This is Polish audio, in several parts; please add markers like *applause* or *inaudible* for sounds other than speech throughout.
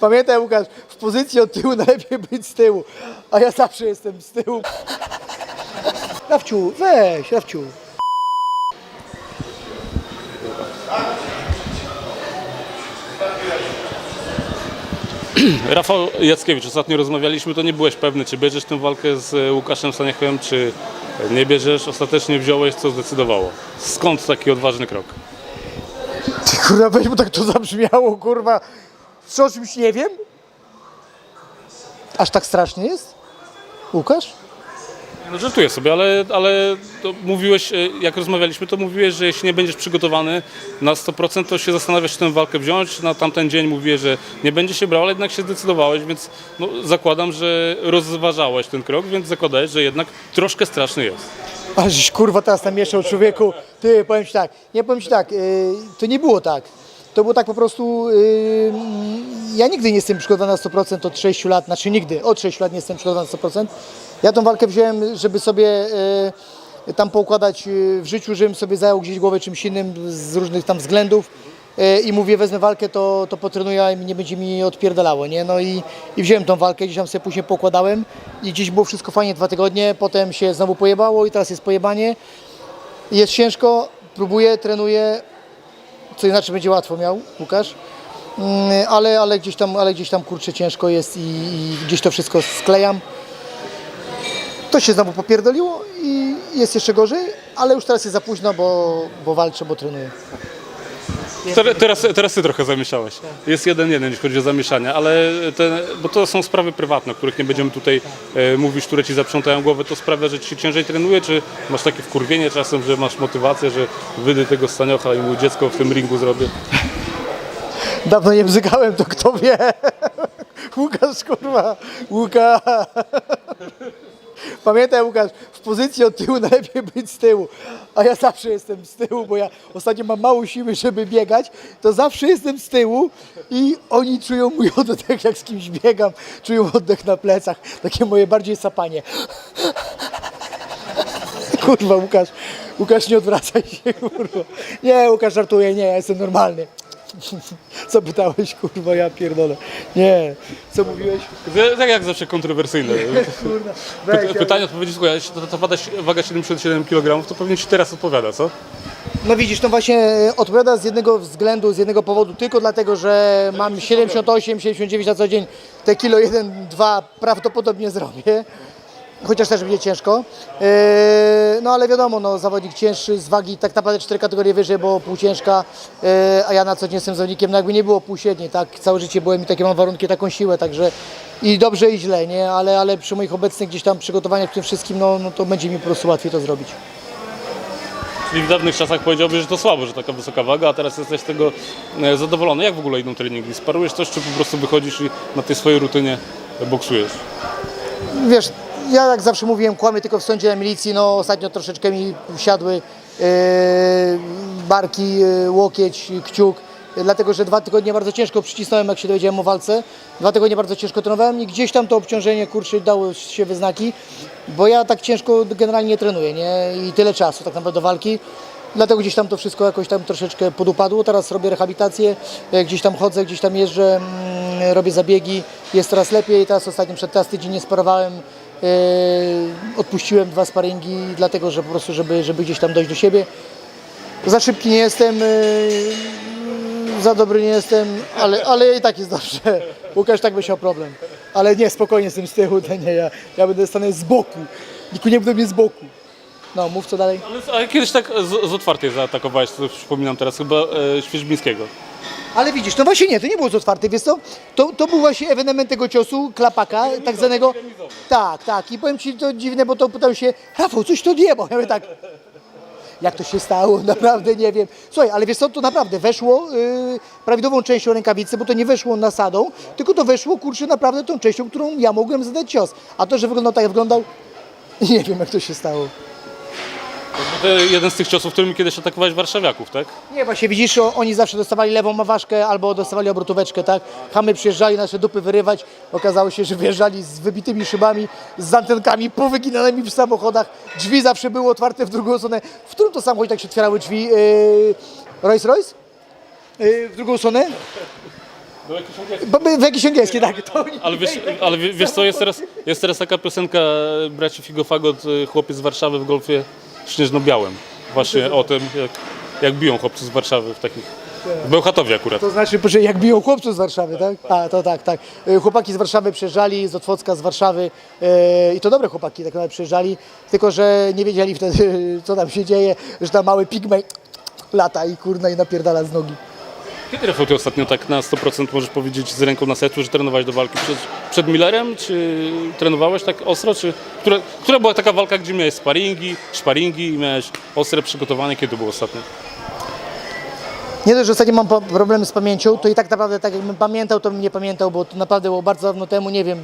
Pamiętaj Łukasz, w pozycji od tyłu *laughs* najlepiej być z tyłu, a ja zawsze jestem z tyłu. Rafciu, weź, Rafciu. *clears throat* Rafał Jackiewicz, ostatnio rozmawialiśmy, to nie byłeś pewny, czy bierzesz tę walkę z e, Łukaszem Staniechem, czy nie bierzesz. Ostatecznie wziąłeś, co zdecydowało. Skąd taki odważny krok? Ty kurwa, weź, bo tak to zabrzmiało, kurwa. Co o czymś nie wiem? Aż tak strasznie jest? Łukasz? No żartuję sobie, ale, ale to mówiłeś, e, jak rozmawialiśmy, to mówiłeś, że jeśli nie będziesz przygotowany na 100%, to się zastanawiasz, czy tę walkę wziąć. Na tamten dzień mówiłeś, że nie będzie się brał, ale jednak się zdecydowałeś, więc no, zakładam, że rozważałeś ten krok, więc zakładałeś, że jednak troszkę straszny jest. Żeś kurwa teraz namieszał człowieku. Ty, powiem ci tak, nie powiem ci tak, yy, to nie było tak. To było tak po prostu, yy, ja nigdy nie jestem przygotowany na 100% od 6 lat, znaczy nigdy, od 6 lat nie jestem przygotowany na 100%. Ja tą walkę wziąłem, żeby sobie yy, tam poukładać yy, w życiu, żebym sobie zajął gdzieś głowę czymś innym z różnych tam względów. Yy, I mówię, wezmę walkę, to, to potrenuję i nie będzie mi odpierdalało, nie? No i, i wziąłem tą walkę, gdzieś tam sobie później pokładałem i gdzieś było wszystko fajnie dwa tygodnie, potem się znowu pojebało i teraz jest pojebanie. Jest ciężko, próbuję, trenuję, co inaczej będzie łatwo miał Łukasz, Mm, ale, ale, gdzieś tam, ale gdzieś tam kurczę ciężko jest i, i gdzieś to wszystko sklejam. To się znowu popierdoliło i jest jeszcze gorzej, ale już teraz jest za późno, bo, bo walczę, bo trenuję. Teraz, teraz, teraz ty trochę zamieszałeś. Jest jeden jeden, jeśli chodzi o zamieszanie, ale te, bo to są sprawy prywatne, o których nie będziemy tutaj e, mówić, które ci zaprzątają głowę. To sprawia, że ci się ciężej trenuje, czy masz takie wkurwienie czasem, że masz motywację, że wyjdę tego staniocha i mu dziecko w tym ringu zrobię? Dawno nie bzykałem, to kto wie. Łukasz, kurwa, Łukasz. *laughs* Pamiętaj Łukasz, pozycji od tyłu *laughs* najlepiej być z tyłu, a ja zawsze jestem z tyłu, bo ja ostatnio mam mało siły, żeby biegać, to zawsze jestem z tyłu i oni czują mój *laughs* oddech, jak z kimś biegam, czują oddech na plecach, takie moje bardziej sapanie. *laughs* Kurwa, Łukasz, Łukasz, nie odwracaj się, kurwa. Nie, Łukasz, żartuję, nie, ja jestem normalny. *laughs* Co pytałeś, kurwa, ja pierdolę. Nie, co mówiłeś? Tak jak zawsze kontrowersyjne. Kurwa, Py, weź, pytanie, odpowiedzi, słuchaj, jeśli to, to waga, waga 77 kg, to pewnie ci teraz odpowiada, co? No widzisz, no właśnie e, odpowiada z jednego względu, z jednego powodu, tylko dlatego, że mam 78, 79 na co dzień, te kilo 1, 2 prawdopodobnie zrobię. Chociaż też będzie ciężko. E, No ale wiadomo, no, zawodnik cięższy z wagi tak naprawdę 4 kategorie wyżej, bo półciężka, e, a ja na co dzień jestem zawodnikiem, no jakby nie było półśredniej, tak? Całe życie byłem i takie mam warunki, taką siłę, także i dobrze i źle, nie? Ale, ale przy moich obecnych gdzieś tam przygotowaniach, przy tym wszystkim, no, no to będzie mi po prostu łatwiej to zrobić. Czyli w dawnych czasach powiedziałbyś, że to słabo, że taka wysoka waga, a teraz jesteś z tego e, zadowolony. Jak w ogóle idą treningi? Sparujesz coś, czy po prostu wychodzisz i na tej swojej rutynie boksujesz? Wiesz, ja jak zawsze mówiłem, kłamię tylko w sądzie na milicji, no ostatnio troszeczkę mi siadły e, barki, e, łokieć, kciuk, dlatego że dwa tygodnie bardzo ciężko przycisnąłem, jak się dowiedziałem o walce. Dwa tygodnie bardzo ciężko trenowałem i gdzieś tam to obciążenie, kurczę, dało się we znaki, bo ja tak ciężko generalnie nie trenuję, nie? I tyle czasu tak naprawdę do walki. Dlatego gdzieś tam to wszystko jakoś tam troszeczkę podupadło. Teraz robię rehabilitację, e, gdzieś tam chodzę, gdzieś tam jeżdżę, mm, robię zabiegi, jest coraz lepiej. Teraz ostatnio przed teraz tydzień nie sparowałem, odpuściłem dwa sparingi, dlatego że po prostu, żeby, żeby gdzieś tam dojść do siebie. Za szybki nie jestem, e, za dobry nie jestem, ale, ale i tak jest dobrze. Łukasz tak by miał problem. Ale nie, spokojnie jestem z tyłu, nie ja. Ja będę stanę z boku. Nikt nie będzie mnie z boku. No, mów co dalej. Ale, ale kiedyś tak z, z otwartej zaatakowałeś, to przypominam teraz, chyba e, Świeżbińskiego. Ale widzisz, no właśnie nie, to nie było z otwarte, wiesz co? To, to był właśnie ewenement tego ciosu, klapaka, tak zwanego. Tak, tak. I powiem ci to dziwne, bo to pytał się, Rafał, coś to nie, bo ja mówię tak. Jak to się stało? *laughs* Naprawdę nie wiem. Słuchaj, ale wiesz co, to naprawdę weszło yy, prawidłową częścią rękawicy, bo to nie weszło nasadą, tylko to weszło, kurczę, naprawdę tą częścią, którą ja mogłem zadać cios. A to, że wyglądał tak, jak wyglądał, *laughs* nie wiem, jak to się stało. To jeden z tych ciosów, którymi kiedyś atakowałeś warszawiaków, tak? Nie, właśnie widzisz, o, oni zawsze dostawali lewą maważkę albo dostawali obrotóweczkę, tak? Chamy przyjeżdżali nasze dupy wyrywać. Okazało się, że wjeżdżali z wybitymi szybami, z antenkami powyginanymi w samochodach. Drzwi zawsze były otwarte w drugą stronę. W którym to samochodzie tak się otwierały drzwi? Yy, Rolls Royce? Yy, w drugą stronę? Bo my- W jakiś angielski, tak. To, Ale wiesz, ale wie- wiesz co, jest teraz, jest teraz taka piosenka braci Figofagot, y, chłopiec z Warszawy w golfie śnieżno-białym. Właśnie o tym, jak, jak biją chłopcy z Warszawy w takich... W Bełchatowie akurat. To znaczy, proszę, jak biją chłopców z Warszawy, tak? A, to tak, tak. E, Chłopaki z Warszawy przyjeżdżali, z Otwocka, z Warszawy e, i to dobre chłopaki tak naprawdę przyjeżdżali, tylko że nie wiedzieli wtedy, *laughs* co tam się dzieje, że tam mały pigmej lata i kurna i napierdala z nogi. Kiedy Rafał ty ostatnio tak na 100% możesz powiedzieć z ręką na sercu, że trenowałeś do walki? Przed, przed Millerem? Czy trenowałeś tak ostro? Czy, która, która była taka walka, gdzie miałeś sparingi, szparingi i miałeś ostre przygotowanie? Kiedy było ostatnio? Nie dość, że ostatnio mam problemy z pamięcią, to i tak naprawdę tak jakbym pamiętał, to bym nie pamiętał, bo to naprawdę było bardzo dawno temu, nie wiem,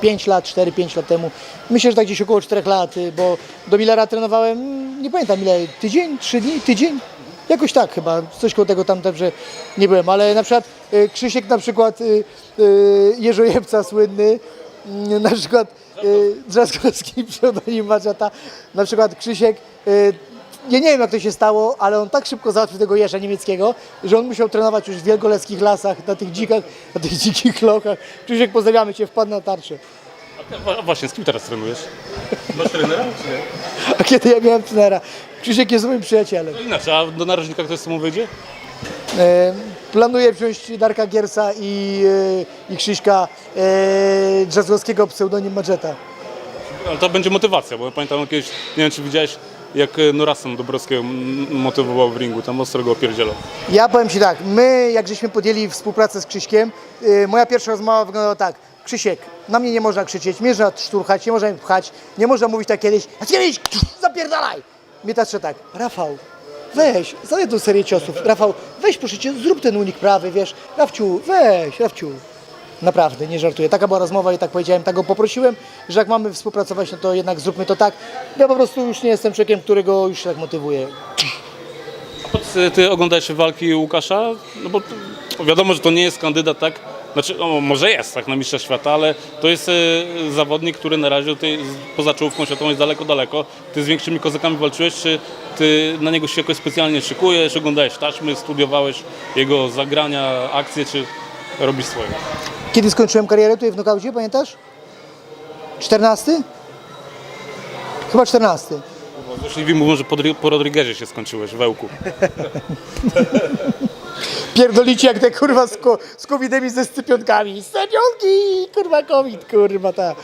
5 lat, 4-5 lat temu. Myślę, że tak gdzieś około 4 lat, y, bo do Millera trenowałem, mm, nie pamiętam ile, tydzień, 3 dni, tydzień? Jakoś tak chyba, coś koło tego tam także nie byłem, ale na przykład y, Krzysiek na przykład, y, y, Jeżojebca słynny, y, na przykład Drzaskowski, *laughs* pseudonim Maczata, na przykład Krzysiek ja nie wiem jak to się stało, ale on tak szybko załatwił tego jeża niemieckiego, że on musiał trenować już w wielkoleckich lasach, na tych dzikach, na tych dzikich lochach. Krzysiek, pozdrawiamy Cię, wpadł na tarczę. A właśnie, z kim teraz trenujesz? Masz trenera czy nie? A kiedy ja miałem trenera? Krzysiek jest moim przyjacielem. No inaczej, a do narożnika ktoś z tobą wyjdzie? E, planuję wziąć Darka Giersa i, e, i Krzyśka e, Drzazgowskiego, pseudonim Mageta. Ale to będzie motywacja, bo ja pamiętam kiedyś, nie wiem czy widziałeś, jak e, Norasem Dobrowskiego m- motywował w ringu, tam ostro go opierdzielał. Ja powiem Ci tak, my jak żeśmy podjęli współpracę z Krzyśkiem, y, moja pierwsza rozmowa wyglądała tak. Krzysiek, na mnie nie można krzyczeć, nie można szturchać, nie można pchać, nie można mówić tak kiedyś, a kiedyś zapierdalaj! Mnie patrzę tak, Rafał, weź, zadaj tą serię ciosów, Rafał, weź proszę Cię, zrób ten unik prawy, wiesz, Rafciu, weź, Rafciu. Naprawdę, nie żartuję. Taka była rozmowa i tak powiedziałem, tak go poprosiłem, że jak mamy współpracować, no to jednak zróbmy to tak. Ja po prostu już nie jestem człowiekiem, którego już tak motywuje. A ty, ty oglądałeś walki Łukasza? No bo wiadomo, że to nie jest kandydat, tak? Znaczy, o, może jest, tak, na mistrza świata, ale to jest e, zawodnik, który na razie tutaj z- poza czołówką światową jest daleko, daleko. Ty z większymi kozakami walczyłeś, czy ty na niego się jakoś specjalnie szykujesz, oglądałeś taśmy, studiowałeś jego zagrania, akcje, czy robisz swoje? Kiedy skończyłem karierę tutaj w nokaucie, pamiętasz? 14? Chyba 14. Złośliwi mówią, że po, Dri- po Rodriguezie się skończyłeś, w Ełku. *laughs* Pierdolicie jak te kurwa z, ko- z covidem i ze scypionkami. Scypionki! Kurwa covid, kurwa ta.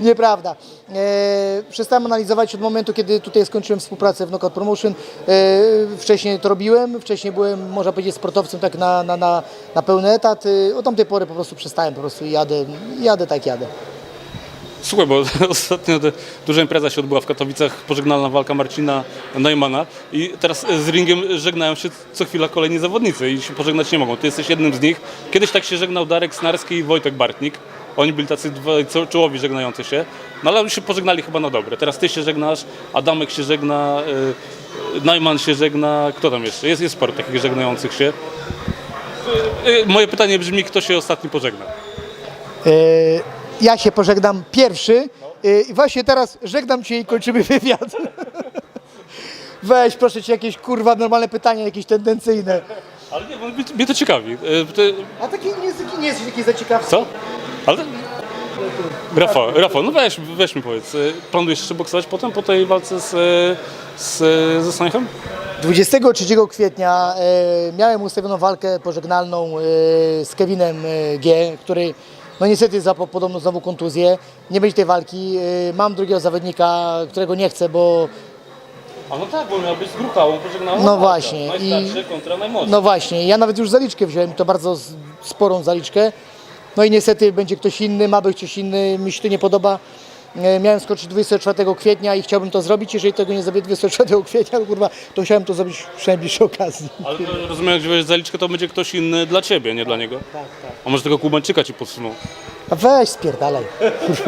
Nieprawda. E, przestałem analizować od momentu, kiedy tutaj skończyłem współpracę w Knockout Promotion. E, wcześniej to robiłem, wcześniej byłem, można powiedzieć, sportowcem tak na, na, na, na pełny etat. E, od tamtej pory po prostu przestałem, po prostu jadę, jadę tak jadę. Słuchaj, bo *laughs* ostatnio duża impreza się odbyła w Katowicach, pożegnalna walka Marcina Neumana i teraz z ringiem żegnają się co chwila kolejni zawodnicy i się pożegnać nie mogą. Ty jesteś jednym z nich. Kiedyś tak się żegnał Darek Snarski i Wojtek Bartnik. Oni byli tacy dwaj czołowi żegnający się, no ale oni się pożegnali chyba na dobre. Teraz ty się żegnasz, Adamek się żegna, y, Neumann się żegna, kto tam jeszcze? Jest, jest sporo takich żegnających się. Y, y, moje pytanie brzmi, kto się ostatni pożegna? E, ja się pożegnam pierwszy e, i właśnie teraz żegnam Cię i kończymy *laughs* wywiad. Weź proszę Cię jakieś kurwa normalne pytania, jakieś tendencyjne. Ale nie, bo mnie, mnie to ciekawi. Y, ty, A taki nie, jest- nie jesteś taki zaciekawski. Co? Ale... Rafał, Rafał, no weź, weź mi powiedz, y, planujesz jeszcze boksować potem, po tej walce z, y, z, ze Stańchem? 23 kwietnia e, miałem ustawioną walkę pożegnalną e, z Kevinem e, G, który no niestety zapał podobno znowu kontuzję. Nie będzie tej walki. E, mam drugiego zawodnika, którego nie chcę, bo A no tak, bo miał być z grupałą pożegnalną. No właśnie, Najstarszy i- kontra najmłodszy. no właśnie, ja nawet już zaliczkę wziąłem, to bardzo sporą zaliczkę. No i niestety będzie ktoś inny, ma być ktoś inny, mi się to nie podoba. E, Miałem skoczyć 24 kwietnia i chciałbym to zrobić. Jeżeli tego nie zrobię 24 kwietnia, to kurwa, to chciałem to zrobić przy najbliższej okazji. Ale to, rozumiem, jak wziąłeś zaliczkę, to będzie ktoś inny dla ciebie, nie dla niego? Tak, tak. A może tego Kubańczyka ci podsunął? A weź spierdalaj.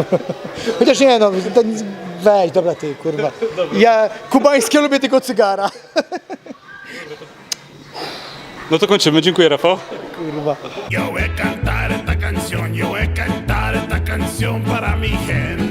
*laughs* Chociaż nie no, ten, weź, dobra ty, kurwa. Ja kubańskie lubię tylko cygara. No to kończymy, dziękuję Rafał. Kurwa. Yo voy a cantar esta canción, yo voy a cantar esta canción para mi gente.